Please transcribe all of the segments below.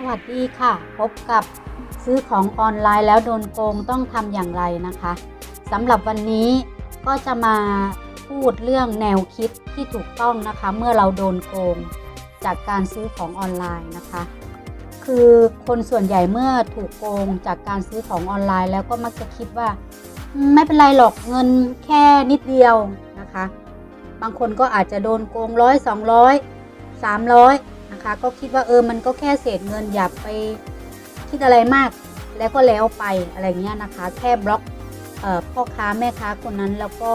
สวัสดีค่ะ พบกับซื้อของออนไลน์แล้วโดนโกงต้องทำอย่างไรนะคะสำหรับวันนี้ก็จะมาพูดเรื่องแนวคิดที่ถูกต้องนะคะ เมื่อเราโดนโกงจากการซื้อของออนไลน์นะคะ คือคนส่วนใหญ่เมื่อถูกโกงจากการซื้อของออนไลน์ แล้วก็มักจะคิดว่า ไม่เป็นไรหรอกเงินแค่นิดเดียวนะคะ บางคนก็อาจจะโดนโกงร้อยสองร้อยสามร้อย นะคะ ก็คิดว่าเออมันก็แค่เศษเงินอย่าไปคิดอะไรมากแล้วก็แล้วไปอะไรเงี้ยนะคะ แค่บล็อกออพ่อค้าแม่ค้าคนนั้นแล้วก็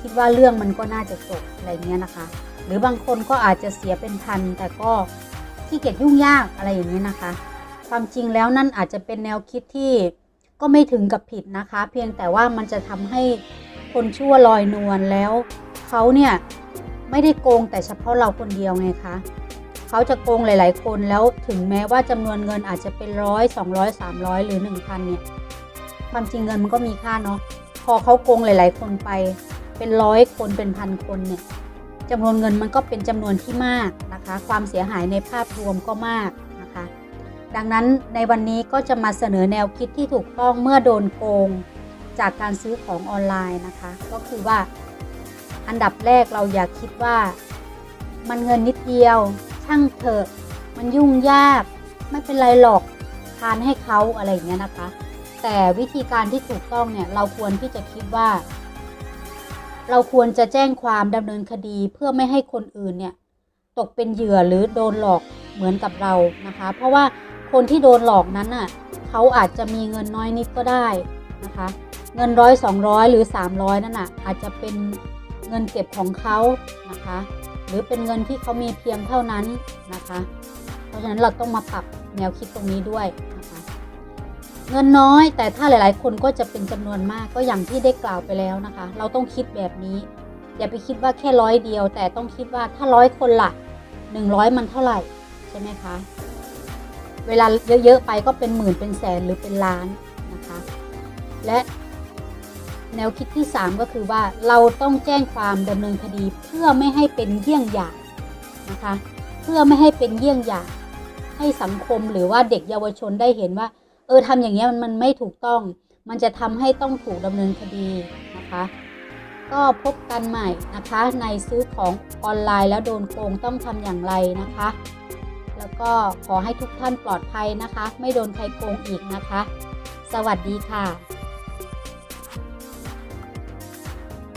คิดว่าเรื่องมันก็น่าจะจบอะไรเงี้ยนะคะ หรือบางคนก็อาจจะเสียเป็นพันแต่ก็ขี้เกียจยุ่งยากอะไรอย่างเงี้ยนะคะ ความจริงแล้วนั่นอาจจะเป็นแนวคิดที่ก็ไม่ถึงกับผิดนะคะ เพียงแต่ว่ามันจะทำให้คนชั่วลอยนวลแล้วเขาเนี่ยไม่ได้โกงแต่เฉพาะเราคนเดียวไงคะ เขาจะโกงหลาย ๆ คนแล้วถึงแม้ว่าจำนวนเงินอาจจะเป็นร้อยสองร้อยสามร้อยหรือหนึ่งพันเนี่ยความจริงเงินมันก็มีค่าเนาะพอเขาโกงหลาย ๆ คนไป เป็นร้อยคนเป็นพันคนเนี่ยจำนวนเงินมันก็เป็นจำนวนที่มากนะคะ ความเสียหายในภาพรวมก็มากนะคะ ดังนั้นในวันนี้ก็จะมาเสนอแนวคิดที่ถูกต้องเมื่อโดนโกงจากการซื้อของออนไลน์นะคะ ก็คือว่าอันดับแรกเราอย่าคิดว่ามันเงินนิดเดียว ช่างเถอะมันยุ่งยากไม่เป็นไรหรอกทานให้เขาอะไรอย่างเงี้ยนะคะ แต่วิธีการที่ถูกต้องเนี่ยเราควรที่จะคิดว่า เราควรจะแจ้งความดำเนินคดีเพื่อไม่ให้คนอื่นเนี่ยตกเป็นเหยื่อหรือโดนหลอกเหมือนกับเรานะคะ เพราะว่าคนที่โดนหลอกนั้นน่ะเขาอาจจะมีเงินน้อยนิดก็ได้นะคะ เงินร้อยสองร้อยหรือ 300 นั่นน่ะอาจจะเป็นเงินเก็บของเขานะคะ หรือเป็นเงินที่เขามีเพียงเท่านั้นนะคะ เพราะฉะนั้นเราต้องมาปรับแนวคิดตรงนี้ด้วยนะคะ เงินน้อยแต่ถ้าหลาย ๆ คนก็จะเป็นจำนวนมากก็อย่างที่ได้กล่าวไปแล้วนะคะ เราต้องคิดแบบนี้ อย่าไปคิดว่าแค่ร้อยเดียว แต่ต้องคิดว่าถ้าร้อยคนละหนึ่งร้อยมันเท่าไหร่ใช่ไหมคะเวลาเยอะ ๆ ไปก็เป็นหมื่นเป็นแสนหรือเป็นล้านนะคะ และ แนวคิดที่ 3 ก็คือว่าเราต้องแจ้งความดำเนินคดีเพื่อไม่ให้เป็นเยี่ยงอย่างนะคะ เพื่อไม่ให้เป็นเยี่ยงอย่าง ให้สังคมหรือว่าเด็กเยาวชนได้เห็นว่า เออทำอย่างเงี้ยมันมันไม่ถูกต้อง มันจะทำให้ต้องถูกดำเนินคดีนะคะ ก็พบกันใหม่นะคะ ในซื้อของออนไลน์แล้วโดนโกงต้องทำอย่างไรนะคะ แล้วก็ขอให้ทุกท่านปลอดภัยนะคะ ไม่โดนใครโกงอีกนะคะ สวัสดีค่ะ